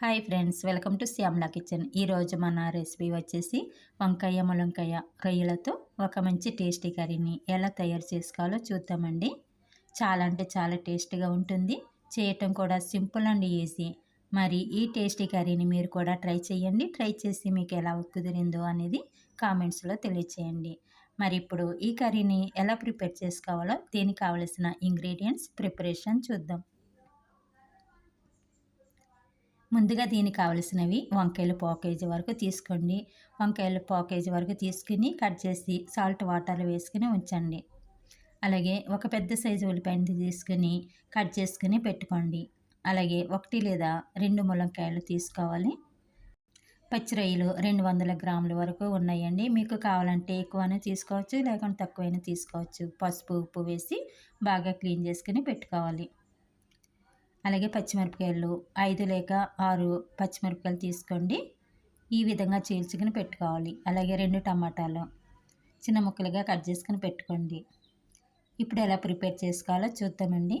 Hi friends welcome to Shyamla kitchen. ఈరోజు మన recipe వచ్చేసి వంకాయ ములంకాయ రొయ్యలతో ఒక మంచి టేస్టీ కర్రీని ఎలా తయారు చేసుకోవాలో చూద్దామండి. చాలా అంటే చాలా టేస్టీగా ఉంటుంది. చేయటం కూడా సింపుల్ అండ్ ఈజీ. మరి ఈ టేస్టీ కర్రీని మీరు కూడా ట్రై చేయండి. ట్రై చేసి మీకు ఎలా కుదిరిందో అనేది కామెంట్స్లో తెలియచేయండి. మరి ఇప్పుడు ఈ కర్రీని ఎలా ప్రిపేర్ చేసుకోవాలో దీనికి కావలసిన ఇంగ్రీడియంట్స్ ప్రిపరేషన్ చూద్దాం. ముందుగా దీనికి కావలసినవి వంకాయలు పావు కేజీ వరకు తీసుకోండి. వంకాయలు పావు కేజీ వరకు తీసుకుని కట్ చేసి సాల్ట్ వాటర్ వేసుకుని ఉంచండి. అలాగే ఒక పెద్ద సైజు ఉల్లిపాయని తీసుకుని కట్ చేసుకుని పెట్టుకోండి. అలాగే ఒకటి లేదా రెండు ములంకాయలు తీసుకోవాలి. పచ్చిరొయ్యలు రెండు వందల గ్రాముల వరకు ఉన్నాయండి. మీకు కావాలంటే ఎక్కువనే తీసుకోవచ్చు లేకుంటే తక్కువైనా తీసుకోవచ్చు. పసుపు ఉప్పు వేసి బాగా క్లీన్ చేసుకుని పెట్టుకోవాలి. అలాగే పచ్చిమిరపకాయలు ఐదు లేక ఆరు పచ్చిమిరపకాయలు తీసుకోండి. ఈ విధంగా చీల్చుకుని పెట్టుకోవాలి. అలాగే రెండు టమాటాలు చిన్న ముక్కలుగా కట్ చేసుకుని పెట్టుకోండి. ఇప్పుడు ఎలా ప్రిపేర్ చేసుకోవాలో చూద్దామండి.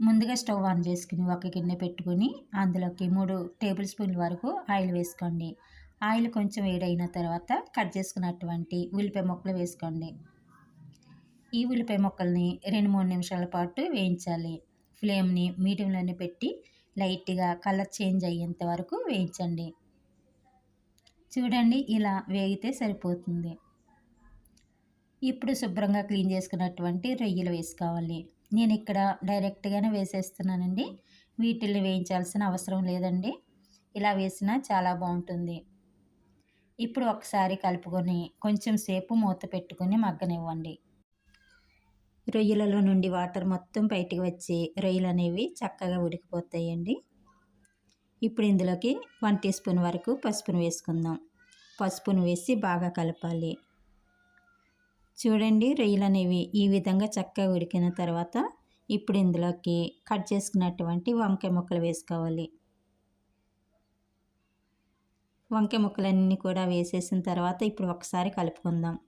ముందుగా స్టవ్ ఆన్ చేసుకుని ఒక గిన్నె పెట్టుకుని అందులోకి మూడు టేబుల్ స్పూన్ల వరకు ఆయిల్ వేసుకోండి. ఆయిల్ కొంచెం వేడైన తర్వాత కట్ చేసుకున్నటువంటి ఉల్లిపాయ ముక్కలు వేసుకోండి. ఈ ఉల్లిపాయ ముక్కల్ని రెండు మూడు నిమిషాల పాటు వేయించాలి. ఫ్లేమ్ని మీడియంలోనే పెట్టి లైట్గా కలర్ చేంజ్ అయ్యేంత వరకు వేయించండి. చూడండి ఇలా వేగితే సరిపోతుంది. ఇప్పుడు శుభ్రంగా క్లీన్ చేసుకున్నటువంటి రొయ్యలు వేసుకోవాలి. నేను ఇక్కడ డైరెక్ట్గానే వేసేస్తున్నానండి. వీటిల్ని వేయించాల్సిన అవసరం లేదండి. ఇలా వేసినా చాలా బాగుంటుంది. ఇప్పుడు ఒకసారి కలుపుకొని కొంచెం సేపు మూత పెట్టుకొని మగ్గనివ్వండి. రొయ్యలలో నుండి వాటర్ మొత్తం బయటికి వచ్చి రొయ్యలు అనేవి చక్కగా ఉడికిపోతాయండి. ఇప్పుడు ఇందులోకి వన్ టీ స్పూన్ వరకు పసుపును వేసుకుందాం. పసుపును వేసి బాగా కలపాలి. చూడండి రొయ్యలు అనేవి ఈ విధంగా చక్కగా ఉడికిన తర్వాత ఇప్పుడు ఇందులోకి కట్ చేసుకున్నటువంటి వంకాయ ముక్కలు వేసుకోవాలి. వంకాయ ముక్కలన్నీ కూడా వేసేసిన తర్వాత ఇప్పుడు ఒకసారి కలుపుకుందాం.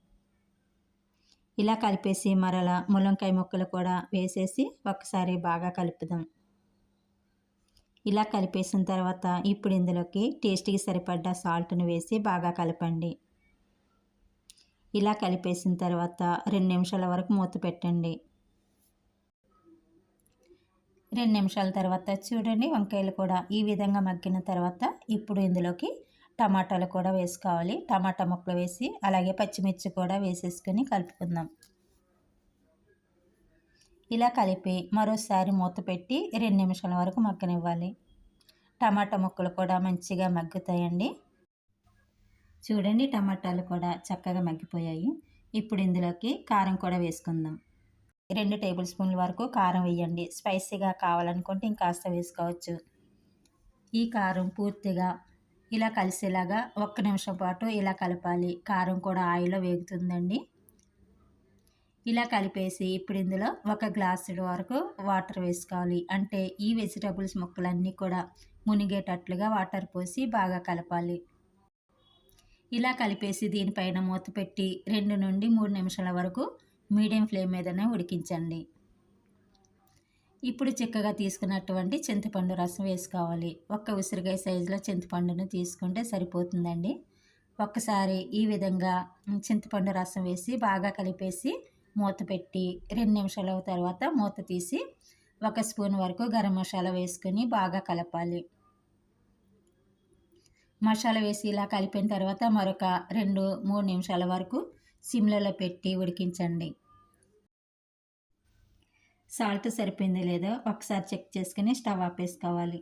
ఇలా కలిపేసి మరలా ములంకాయ ముక్కలు కూడా వేసేసి ఒకసారి బాగా కలుపుదాం. ఇలా కలిపేసిన తర్వాత ఇప్పుడు ఇందులోకి టేస్ట్కి సరిపడ్డ సాల్ట్ను వేసి బాగా కలపండి. ఇలా కలిపేసిన తర్వాత రెండు నిమిషాల వరకు మూత పెట్టండి. రెండు నిమిషాల తర్వాత చూడండి వంకాయలు కూడా ఈ విధంగా మగ్గిన తర్వాత ఇప్పుడు ఇందులోకి టమాటాలు కూడా వేసుకోవాలి. టమాటా ముక్కలు వేసి అలాగే పచ్చిమిర్చి కూడా వేసేసుకొని కలుపుకుందాం. ఇలా కలిపి మరోసారి మూత పెట్టి రెండు నిమిషాల వరకు మగ్గనివ్వాలి. టమాటా ముక్కలు కూడా మంచిగా మగ్గుతాయండి. చూడండి టమాటాలు కూడా చక్కగా మగ్గిపోయాయి. ఇప్పుడు ఇందులోకి కారం కూడా వేసుకుందాం. రెండు టేబుల్ స్పూన్ల వరకు కారం వేయండి. స్పైసీగా కావాలనుకుంటే ఇంకాస్త వేసుకోవచ్చు. ఈ కారం పూర్తిగా ఇలా కలిసేలాగా ఒక్క నిమిషం పాటు ఇలా కలపాలి. కారం కూడా ఆయిల్లో వేగుతుందండి. ఇలా కలిపేసి ఇప్పుడు ఇందులో ఒక గ్లాసుడు వరకు వాటర్ వేసుకోవాలి. అంటే ఈ వెజిటబుల్స్ ముక్కలన్నీ కూడా మునిగేటట్లుగా వాటర్ పోసి బాగా కలపాలి. ఇలా కలిపేసి దీనిపైన మూత పెట్టి రెండు నుండి మూడు నిమిషాల వరకు మీడియం ఫ్లేమ్ మీదనే ఉడికించండి. ఇప్పుడు చిక్కగా తీసుకున్నటువంటి చింతపండు రసం వేసుకోవాలి. ఒక్క ఉసిరికాయ సైజులో చింతపండును తీసుకుంటే సరిపోతుందండి. ఒక్కసారి ఈ విధంగా చింతపండు రసం వేసి బాగా కలిపేసి మూత పెట్టి రెండు నిమిషాల తర్వాత మూత తీసి ఒక స్పూన్ వరకు గరం మసాలా వేసుకొని బాగా కలపాలి. మసాలా వేసి ఇలా కలిపిన తర్వాత మరొక రెండు మూడు నిమిషాల వరకు సిమ్లలో పెట్టి ఉడికించండి. సాల్ట్ సరిపోయింది లేదో ఒకసారి చెక్ చేసుకుని స్టవ్ ఆపేసుకోవాలి.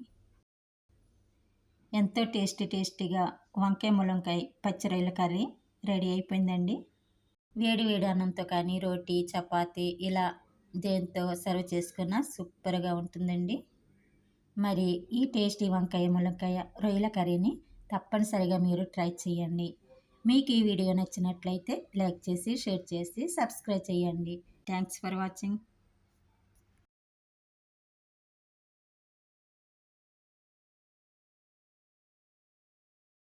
ఎంతో టేస్టీ టేస్టీగా వంకాయ ములంకాయ పచ్చిరొయ్యల కర్రీ రెడీ అయిపోయిందండి. వేడి వేడి అన్నంతో కానీ రోటీ చపాతి ఇలా దేంతో సర్వ్ చేసుకున్న సూపర్గా ఉంటుందండి. మరి ఈ టేస్టీ వంకాయ ములంకాయ రొయ్యల కర్రీని తప్పనిసరిగా మీరు ట్రై చేయండి. మీకు ఈ వీడియో నచ్చినట్లయితే లైక్ చేసి షేర్ చేసి సబ్స్క్రైబ్ చేయండి. Thanks for watching.